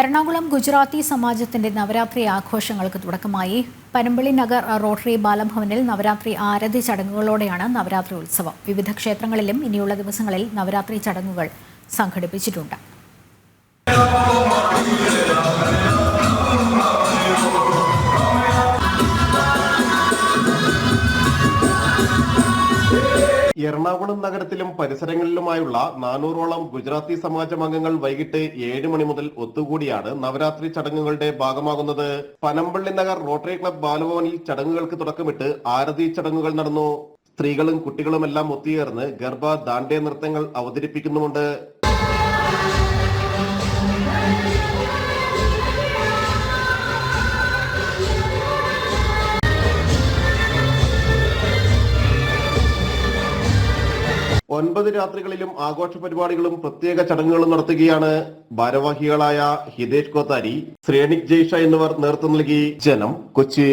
എറണാകുളം ഗുജറാത്തി സമാജത്തിന്റെ നവരാത്രി ആഘോഷങ്ങൾക്ക് തുടക്കമായി പനമ്പള്ളി നഗർ റോട്ടറി ബാലഭവനിൽ നവരാത്രി ആരതി ചടങ്ങുകളോടെയാണ് നവരാത്രി ഉത്സവം. വിവിധ ക്ഷേത്രങ്ങളിലും ഇനിയുള്ള ദിവസങ്ങളിൽ നവരാത്രി ചടങ്ങുകൾ സംഘടിപ്പിച്ചിട്ടുണ്ട്. എറണാകുളം നഗരത്തിലും പരിസരങ്ങളിലുമായുള്ള നാനൂറോളം ഗുജറാത്തി സമാജം അംഗങ്ങൾ വൈകിട്ട് ഏഴ് മണി മുതൽ ഒത്തുകൂടിയാണ് നവരാത്രി ചടങ്ങുകളുടെ ഭാഗമാകുന്നത്. പനമ്പള്ളി നഗർ റോട്ടറി ക്ലബ് ബാലഭവനിൽ ചടങ്ങുകൾക്ക് തുടക്കമിട്ട് ആരതി ചടങ്ങുകൾ നടന്നു. സ്ത്രീകളും കുട്ടികളുമെല്ലാം ഒത്തുചേർന്ന് ഗർഭ ദാണ്ഡ്യ നൃത്തങ്ങൾ അവതരിപ്പിക്കുന്നുമുണ്ട്. ഒൻപത് രാത്രികളിലും ആഘോഷ പരിപാടികളും പ്രത്യേക ചടങ്ങുകളും നടത്തുകയാണ് ഭാരവാഹികളായ ഹിതേഷ് കോത്താരി ശ്രേണിക് ജയ്ഷ എന്നിവർ നേതൃത്വം നൽകി ജനം കൊച്ചി